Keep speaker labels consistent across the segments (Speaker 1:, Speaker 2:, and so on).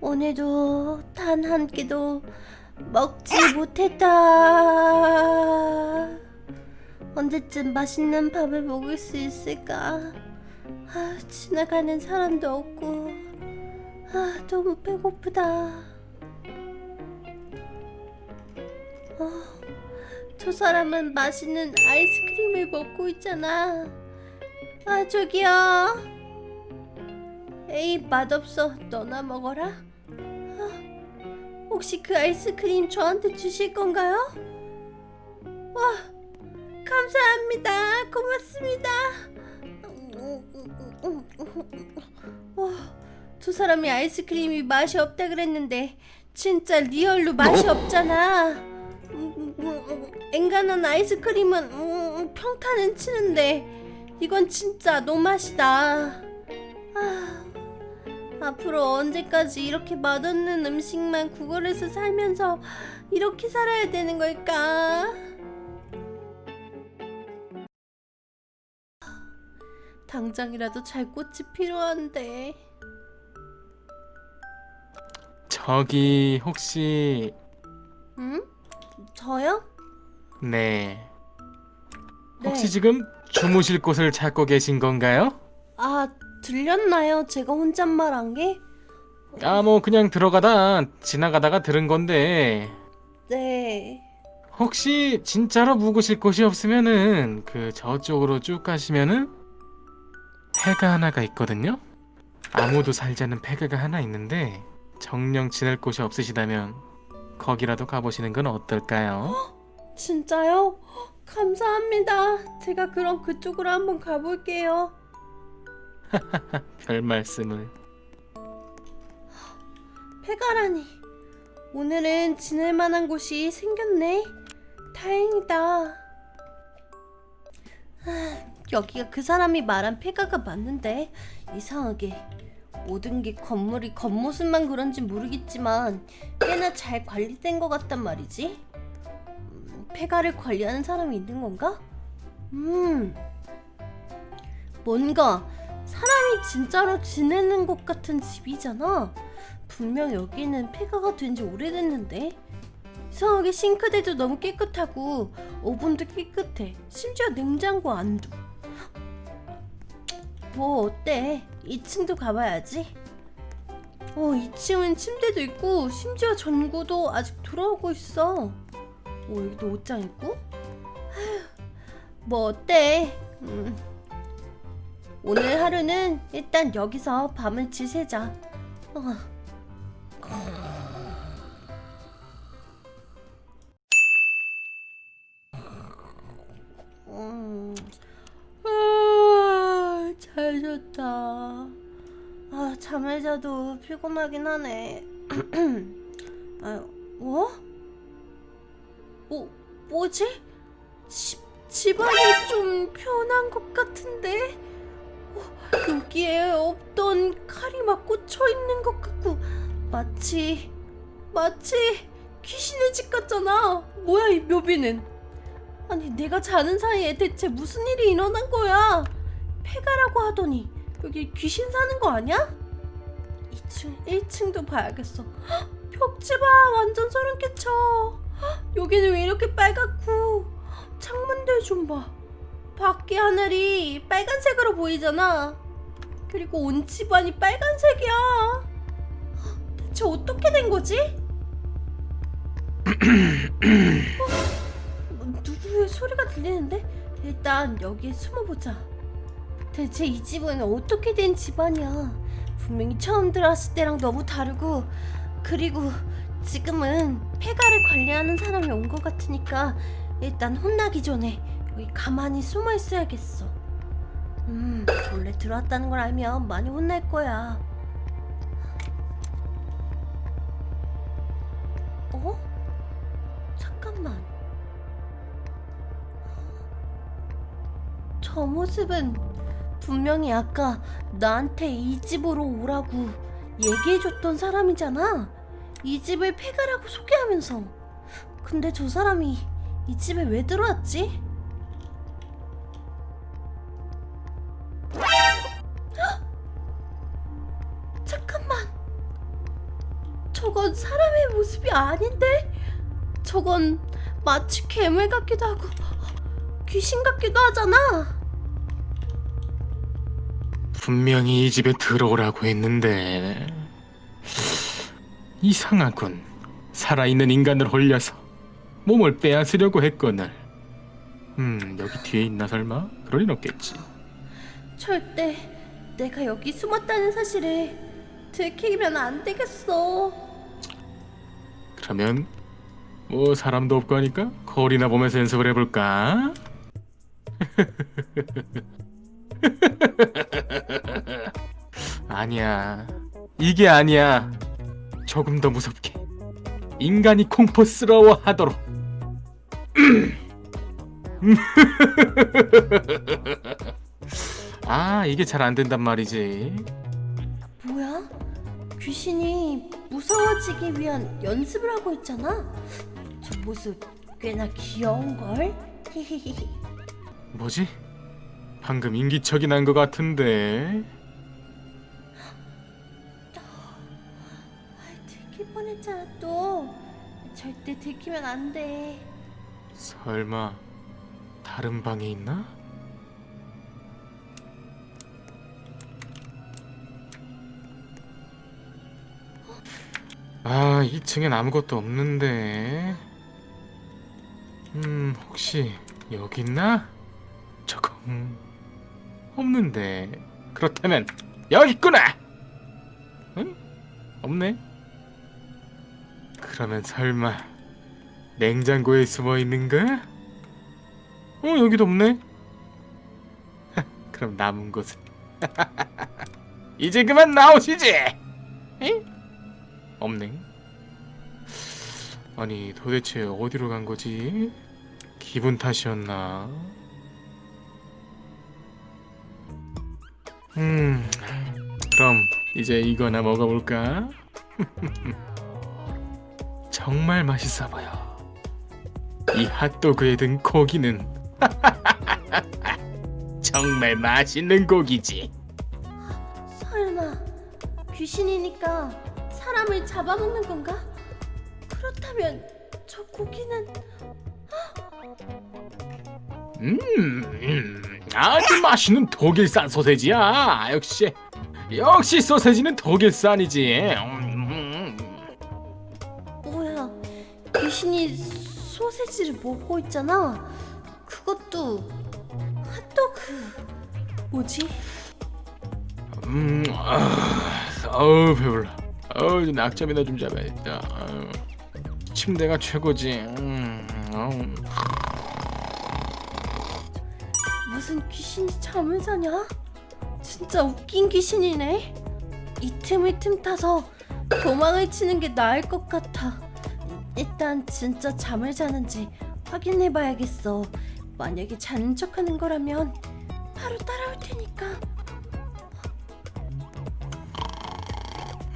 Speaker 1: 오늘도 단 한 끼도 먹지 못했다. 언제쯤 맛있는 밥을 먹을 수 있을까? 아, 지나가는 사람도 없고, 아, 너무 배고프다. 어, 저 사람은 맛있는 아이스크림을 먹고 있잖아. 아, 저기요. 에이, 맛없어. 너나 먹어라. 아, 혹시 그 아이스크림 저한테 주실 건가요? 와, 감사합니다. 고맙습니다. 와, 두 사람이 아이스크림이 맛이 없다 그랬는데 진짜 리얼로 맛이 없잖아. 음, 음, 엔간한 아이스크림은 음, 평타는 치는데 이건 진짜 노맛이다. 아, 앞으로 언제까지 이렇게 맛없는 음식만 구걸해서 살면서 이렇게 살아야 되는 걸까? 당장이라도 잘 꽃이 필요한데.
Speaker 2: 저기 혹시
Speaker 1: 응? 저요?
Speaker 2: 네
Speaker 1: 네.
Speaker 2: 혹시 지금 주무실 곳을 찾고 계신 건가요?
Speaker 1: 아, 들렸나요? 제가 혼잣말한 게?
Speaker 2: 아 뭐 그냥 들어가다 지나가다가 들은 건데
Speaker 1: 네.
Speaker 2: 혹시 진짜로 묵으실 곳이 없으면은 그 저쪽으로 쭉 가시면은 폐가 하나가 있거든요. 아무도 살지 않는 폐가가 하나 있는데 정령 지낼 곳이 없으시다면 거기라도 가보시는 건 어떨까요?
Speaker 1: 진짜요? 감사합니다. 제가 그럼 그쪽으로 한번 가볼게요.
Speaker 2: 별 말씀을.
Speaker 1: 폐가라니. 오늘은 지낼 만한 곳이 생겼네. 다행이다. 아, 여기가 그 사람이 말한 폐가가 맞는데 이상하게 모든 게 건물이 겉모습만 그런지 모르겠지만 꽤나 잘 관리된 것 같단 말이지. 음, 폐가를 관리하는 사람이 있는 건가? 음, 뭔가 사람이 진짜로 지내는 것 같은 집이잖아. 분명 여기는 폐가가 된 지 오래됐는데. 이상하게 싱크대도 너무 깨끗하고 오븐도 깨끗해. 심지어 냉장고 안도 뭐 어때? 2층도 가봐야지. 어 2층은 침대도 있고 심지어 전구도 아직 돌아오고 있어. 어 여기도 옷장 있고? 뭐 어때? 음. 오늘 하루는 일단 여기서 밤을 지새자 어. 음. 아. 아, 잠을 자도 피곤하긴 하네. 아, 어? 뭐, 뭐지? 집, 집안이 좀 변한 것 같은데? 어, 여기에 없던 칼이 막 꽂혀 있는 것 같고, 마치, 마치 귀신의 집 같잖아. 뭐야, 이 묘비는? 아니 내가 자는 사이에 대체 무슨 일이 일어난 거야? 폐가라고 하더니 여기 귀신 사는 거 아니야? 2층, 1층도 봐야겠어. 헉, 벽지 봐, 완전 소름 끼쳐. 헉, 여기는 왜 이렇게 빨갛고 창문들 좀 봐. 밖에 하늘이 빨간색으로 보이잖아. 그리고 온 집안이 빨간색이야. 헉, 대체 어떻게 된 거지? 뭐, 누구의 소리가 들리는데? 일단 여기에 숨어보자. 대체 이 집은 어떻게 된 집안이야? 분명히 처음 들어왔을 때랑 너무 다르고 그리고 지금은 폐가를 관리하는 사람이 온 것 같으니까 일단 혼나기 전에 여기 가만히 숨어 있어야겠어. 음, 원래 들어왔다는 걸 알면 많이 혼날 거야. 어? 잠깐만. 저 모습은 분명히 아까 나한테 이 집으로 오라고 얘기해줬던 사람이잖아. 이 집을 폐가라고 소개하면서. 근데 저 사람이 이 집에 왜 들어왔지? 저건 사람의 모습이 아닌데? 저건 마치 괴물 같기도 하고 귀신 같기도 하잖아.
Speaker 2: 분명히 이 집에 들어오라고 했는데 이상하군. 살아있는 인간을 홀려서 몸을 빼앗으려고 했거늘. 음 여기 뒤에 있나 설마? 그럴 린 없겠지.
Speaker 1: 절대 내가 여기 숨었다는 사실을 들키면 안 되겠어.
Speaker 2: 그러면 뭐 사람도 없고 하니까 거울이나 보면서 연습을 해볼까? 아니야 이게 아니야 조금 더 무섭게 인간이 공포스러워하도록 아 이게 잘 안 된단 말이지?
Speaker 1: 귀신이 무서워지기 위한 연습을 하고 있잖아. 저 모습 꽤나 귀여운 걸. 히히히.
Speaker 2: 뭐지? 방금 인기척이 난 것 같은데
Speaker 1: 들킬 뻔했잖아 또. 절대 들키면 안 돼.
Speaker 2: 설마 다른 방에 있나? 아, 2층엔 아무것도 없는데. 음, 혹시 여기 있나? 저거 음, 없는데. 그렇다면 여기 있구나. 응? 없네. 그러면 설마 냉장고에 숨어 있는가? 어 여기도 없네. 그럼 남은 곳은 이제 그만 나오시지. 에? 없네. 아니 도대체 어디로 간 거지? 기분 탓이었나? 음, 그럼 이제 이거나 먹어볼까? 정말 맛있어 보여. 이 핫도그에 든 고기는 정말 맛있는 고기지.
Speaker 1: 설마 귀신이니까 사람을 잡아먹는 건가? 그렇다면 저 고기는
Speaker 2: 음, 음, 아주 맛있는 독일산 소세지야. 역시 역시 소세지는 독일산이지. 음, 음.
Speaker 1: 뭐야? 귀신이 소세지를 먹고 있잖아. 그것도 핫도그. 뭐지?
Speaker 2: 음, 아, 어우 배불러. 어우 이제 낙점이나 좀 잡아야겠다. 아유, 침대가 최고지. 음, 어우.
Speaker 1: 무슨 귀신이 잠을 자냐? 진짜 웃긴 귀신이네. 이 틈을 틈 타서 도망을 치는 게 나을 것 같아. 일단 진짜 잠을 자는지 확인해 봐야겠어. 만약에 자는 척하는 거라면 바로 따라올 테니까.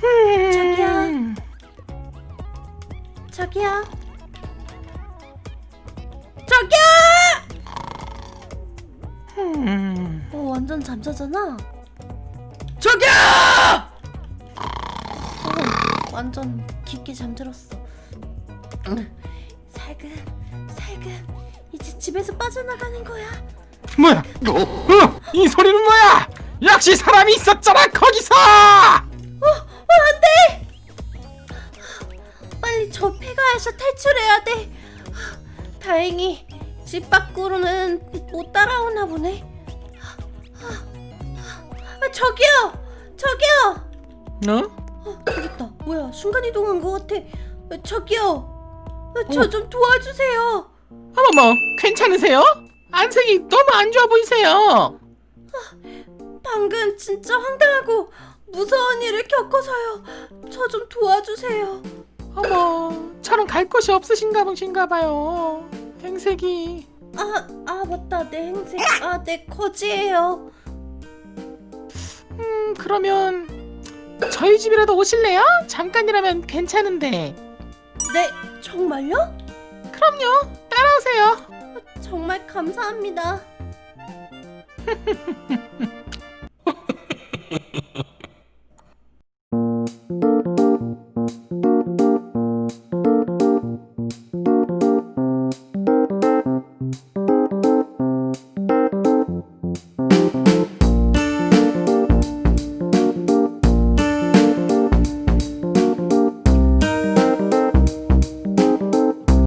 Speaker 1: 저기야. 저기야. 저기야!
Speaker 2: 음.
Speaker 1: 어, 완전 잠자잖아. 저기야! 어, 완전 깊게 잠들었어. 응, 살금, 살금. 이제 집에서 빠져나가는 거야.
Speaker 2: 뭐야? 어, 이 소리는 뭐야? 역시 사람이 있었잖아 거기서.
Speaker 1: 빨리 저 폐가에서 탈출해야 돼. 다행히 집 밖으로는 못 따라오나 보네. 아, 저기요, 저기요.
Speaker 2: 어?
Speaker 1: 어, 있다. 뭐야? 순간 이동한 것 같아. 어, 저기요. 저좀 도와주세요.
Speaker 2: 어머머, 괜찮으세요? 안색이 너무 안 좋아 보이세요.
Speaker 1: 방금 진짜 황당하고 무서운 일을 겪어서요. 저 좀 도와주세요.
Speaker 2: 어머, 저는 갈 곳이 없으신가 보신가 봐요. 행색이.
Speaker 1: 아, 아 맞다. 내 행색. 아, 내 거지예요.
Speaker 2: 음, 그러면 저희 집이라도 오실래요? 잠깐이라면 괜찮은데.
Speaker 1: 네, 정말요?
Speaker 2: 그럼요, 따라오세요.
Speaker 1: 정말 감사합니다.